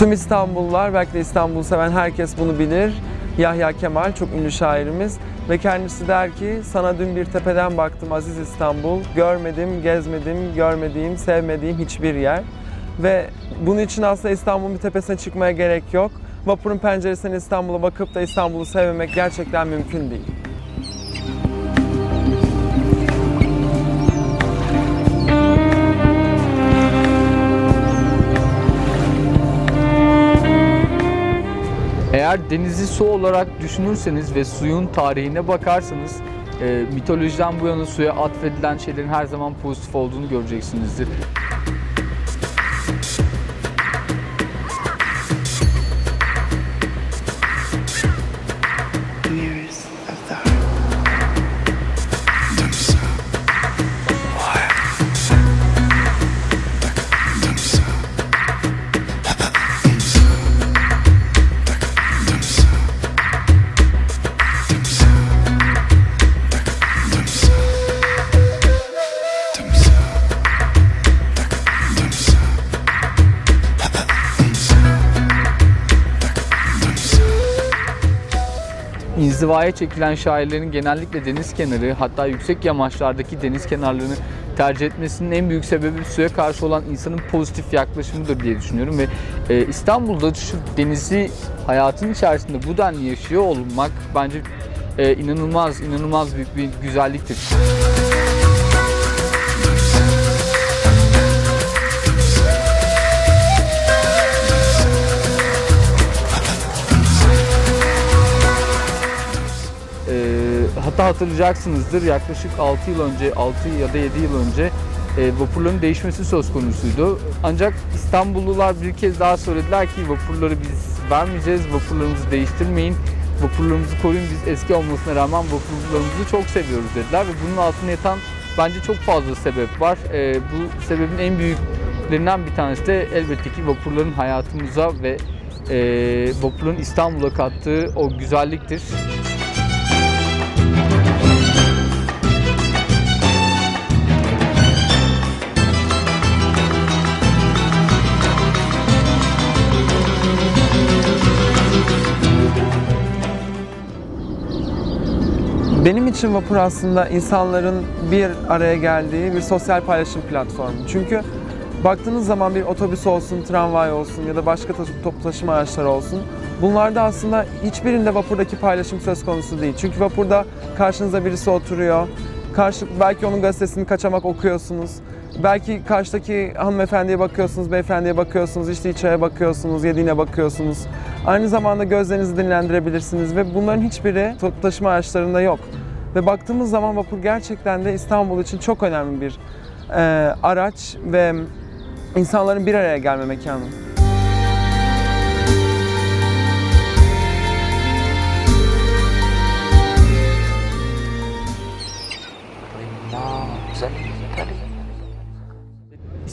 Tüm İstanbullular, belki de İstanbul'u seven herkes bunu bilir. Yahya Kemal çok ünlü şairimiz ve kendisi der ki sana dün bir tepeden baktım aziz İstanbul görmedim, gezmedim, görmediğim, sevmediğim hiçbir yer. Ve bunun için aslında İstanbul'un bir tepesine çıkmaya gerek yok. Vapurun penceresinden İstanbul'a bakıp da İstanbul'u sevmemek gerçekten mümkün değil. Eğer denizi su olarak düşünürseniz ve suyun tarihine bakarsanız e, mitolojiden bu yana suya atfedilen şeylerin her zaman pozitif olduğunu göreceksinizdir. İnzivaya çekilen şairlerin genellikle deniz kenarı hatta yüksek yamaçlardaki deniz kenarlarını tercih etmesinin en büyük sebebi suya karşı olan insanın pozitif yaklaşımıdır diye düşünüyorum ve e, İstanbul'da şu denizi hayatın içerisinde bu denli yaşıyor olmak bence e, inanılmaz inanılmaz büyük bir güzelliktir. Hatta hatırlayacaksınızdır yaklaşık 6 yıl önce, 6 ya da 7 yıl önce e, vapurların değişmesi söz konusuydu. Ancak İstanbullular bir kez daha söylediler ki vapurları biz vermeyeceğiz, vapurlarımızı değiştirmeyin, vapurlarımızı koruyun, biz eski olmasına rağmen vapurlarımızı çok seviyoruz dediler ve bunun altına yatan bence çok fazla sebep var. E, bu sebebin en büyüklerinden bir tanesi de elbette ki vapurların hayatımıza ve e, vapurların İstanbul'a kattığı o güzelliktir. Benim için vapur aslında insanların bir araya geldiği bir sosyal paylaşım platformu. Çünkü baktığınız zaman bir otobüs olsun, tramvay olsun ya da başka toplu taşıma araçları olsun. Bunlarda aslında hiçbirinde vapurdaki paylaşım söz konusu değil. Çünkü vapurda karşınıza birisi oturuyor. Karşı, belki onun gazetesini kaçamak okuyorsunuz. Belki karşıdaki hanımefendiye bakıyorsunuz, beyefendiye bakıyorsunuz, içtiği çaya bakıyorsunuz, yediğine bakıyorsunuz. Aynı zamanda gözlerinizi dinlendirebilirsiniz ve bunların hiçbiri toplu taşıma araçlarında yok. Ve baktığımız zaman vapur gerçekten de İstanbul için çok önemli bir e, araç ve insanların bir araya gelme mekanı.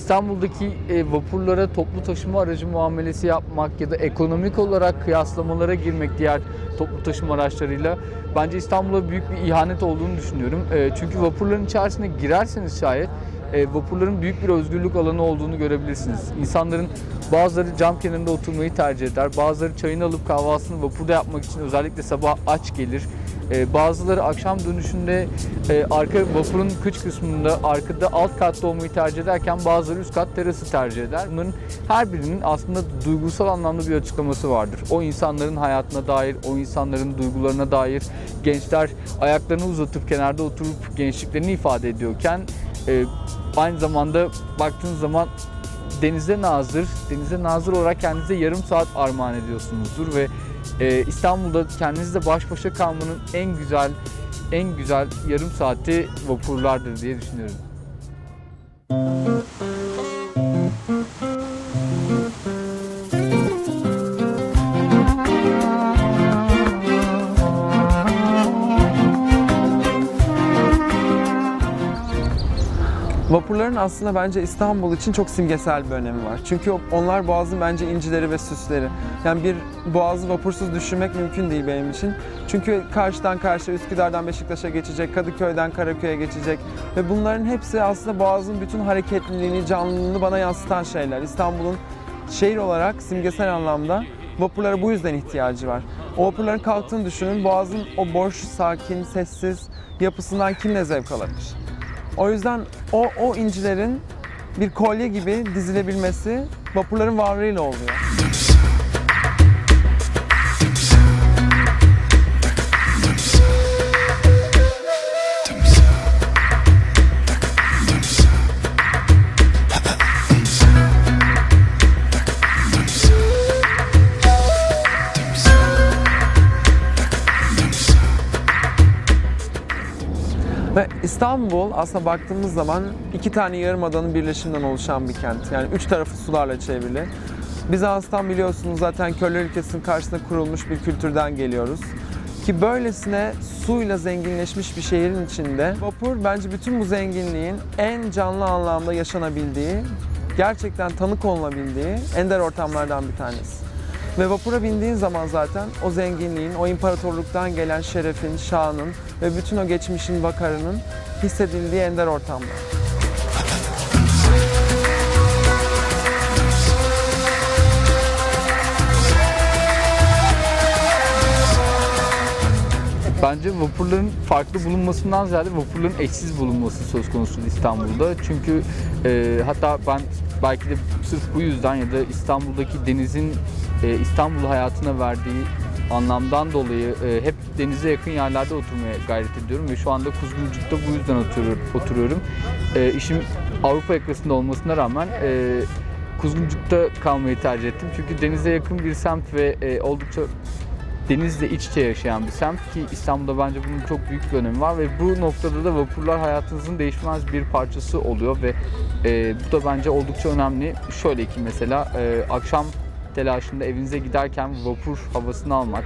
İstanbul'daki e, vapurlara toplu taşıma aracı muamelesi yapmak ya da ekonomik olarak kıyaslamalara girmek diğer toplu taşıma araçlarıyla bence İstanbul'a büyük bir ihanet olduğunu düşünüyorum. E, çünkü vapurların içerisine girerseniz şayet e, vapurların büyük bir özgürlük alanı olduğunu görebilirsiniz. İnsanların bazıları cam kenarında oturmayı tercih eder, bazıları çayını alıp kahvaltısını vapurda yapmak için özellikle sabah aç gelir. E, bazıları akşam dönüşünde e, arka vapurun kıç kısmında arkada alt katta olmayı tercih ederken bazıları üst kat terası tercih eder. Bunların her birinin aslında duygusal anlamda bir açıklaması vardır. O insanların hayatına dair, o insanların duygularına dair gençler ayaklarını uzatıp kenarda oturup gençliklerini ifade ediyorken e, aynı zamanda baktığınız zaman denize nazır, denize nazır olarak kendinize yarım saat armağan ediyorsunuzdur ve e, İstanbul'da kendinizle baş başa kalmanın en güzel en güzel yarım saati vapurlardır diye düşünüyorum. Vapurların aslında bence İstanbul için çok simgesel bir önemi var. Çünkü onlar Boğaz'ın bence incileri ve süsleri. Yani bir Boğaz'ı vapursuz düşünmek mümkün değil benim için. Çünkü karşıdan karşıya Üsküdar'dan Beşiktaş'a geçecek, Kadıköy'den Karaköy'e geçecek ve bunların hepsi aslında Boğaz'ın bütün hareketliliğini, canlılığını bana yansıtan şeyler. İstanbul'un şehir olarak simgesel anlamda vapurlara bu yüzden ihtiyacı var. O vapurların kalktığını düşünün. Boğaz'ın o boş, sakin, sessiz yapısından kim ne zevk alabilir? O yüzden o, o incilerin bir kolye gibi dizilebilmesi vapurların varlığıyla oluyor. İstanbul aslında baktığımız zaman iki tane yarımadanın birleşiminden oluşan bir kent. Yani üç tarafı sularla çevrili. Bizans'tan biliyorsunuz zaten köle ülkesinin karşısında kurulmuş bir kültürden geliyoruz. Ki böylesine suyla zenginleşmiş bir şehrin içinde vapur bence bütün bu zenginliğin en canlı anlamda yaşanabildiği, gerçekten tanık olunabildiği ender ortamlardan bir tanesi. Ve vapura bindiğin zaman zaten o zenginliğin, o imparatorluktan gelen şerefin, şanın ve bütün o geçmişin vakarının hissedildiği ender ortamlar. Bence vapurların farklı bulunmasından ziyade vapurların eşsiz bulunması söz konusu İstanbul'da. Çünkü e, hatta ben belki de sırf bu yüzden ya da İstanbul'daki denizin e, İstanbul hayatına verdiği anlamdan dolayı e, hep denize yakın yerlerde oturmaya gayret ediyorum ve şu anda Kuzguncuk'ta bu yüzden oturuyorum. oturuyorum. E, işim Avrupa yakasında olmasına rağmen e, Kuzguncuk'ta kalmayı tercih ettim. Çünkü denize yakın bir semt ve e, oldukça denizle iç içe yaşayan bir semt ki İstanbul'da bence bunun çok büyük bir önemi var ve bu noktada da vapurlar hayatınızın değişmez bir parçası oluyor ve e, bu da bence oldukça önemli. Şöyle ki mesela e, akşam telaşında evinize giderken vapur havasını almak,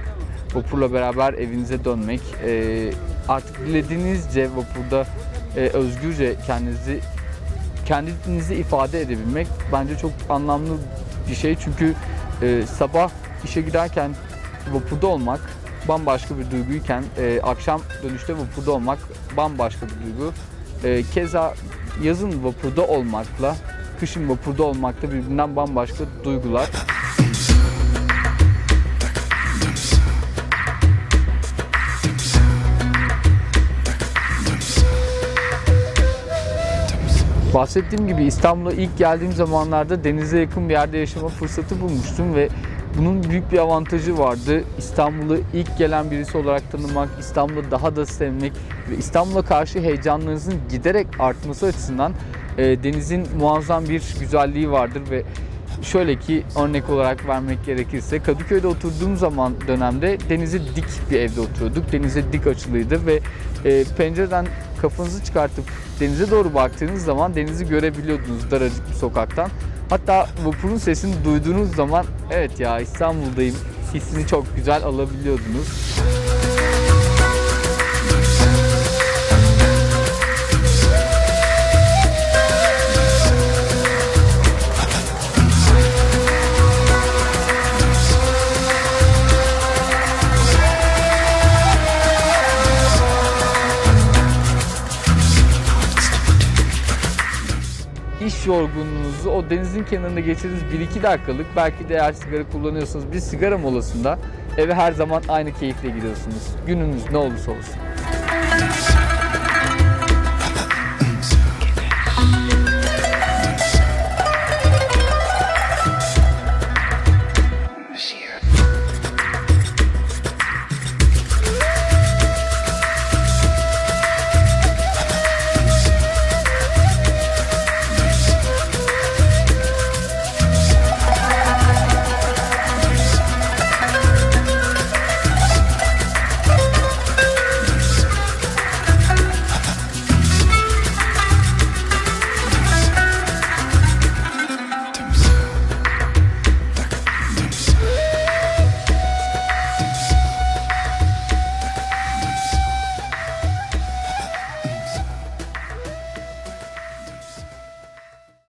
vapurla beraber evinize dönmek, e, artık dilediğinizce vapurda e, özgürce kendinizi kendinizi ifade edebilmek bence çok anlamlı bir şey çünkü e, sabah işe giderken vapurda olmak bambaşka bir duyguyken e, akşam dönüşte vapurda olmak bambaşka bir duygu. E, keza yazın vapurda olmakla kışın vapurda olmak da birbirinden bambaşka duygular. Bahsettiğim gibi İstanbul'a ilk geldiğim zamanlarda denize yakın bir yerde yaşama fırsatı bulmuştum ve bunun büyük bir avantajı vardı. İstanbul'u ilk gelen birisi olarak tanımak, İstanbul'u daha da sevmek ve İstanbul'a karşı heyecanlarınızın giderek artması açısından e, denizin muazzam bir güzelliği vardır ve şöyle ki örnek olarak vermek gerekirse Kadıköy'de oturduğum zaman dönemde denize dik bir evde oturuyorduk. Denize dik açılıydı ve e, pencereden kafanızı çıkartıp denize doğru baktığınız zaman denizi görebiliyordunuz daracık bir sokaktan. Hatta vapurun sesini duyduğunuz zaman evet ya İstanbul'dayım hissini çok güzel alabiliyordunuz. Yorgunluğunuzu o denizin kenarında geçirdiğiniz 1-2 dakikalık belki de eğer sigara kullanıyorsanız bir sigara molasında eve her zaman aynı keyifle gidiyorsunuz. Gününüz ne olursa olsun.